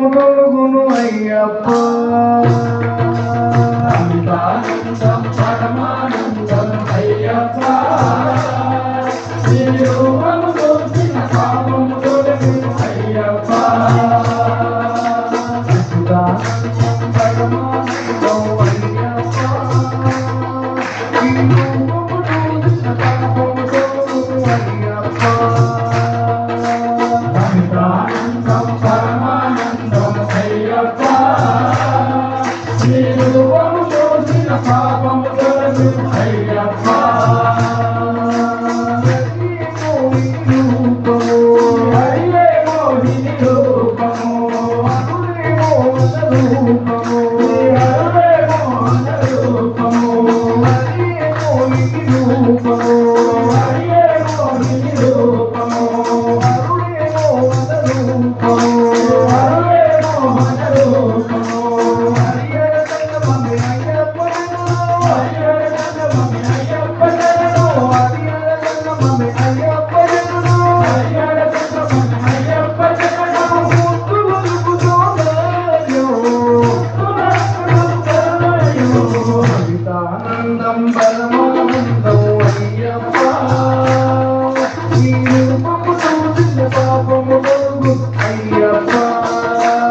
తోడుగును అయ్యప్ప. అమితానందం పరమానందం చూసిన పాపము తొలసి అయ్యప్ప परम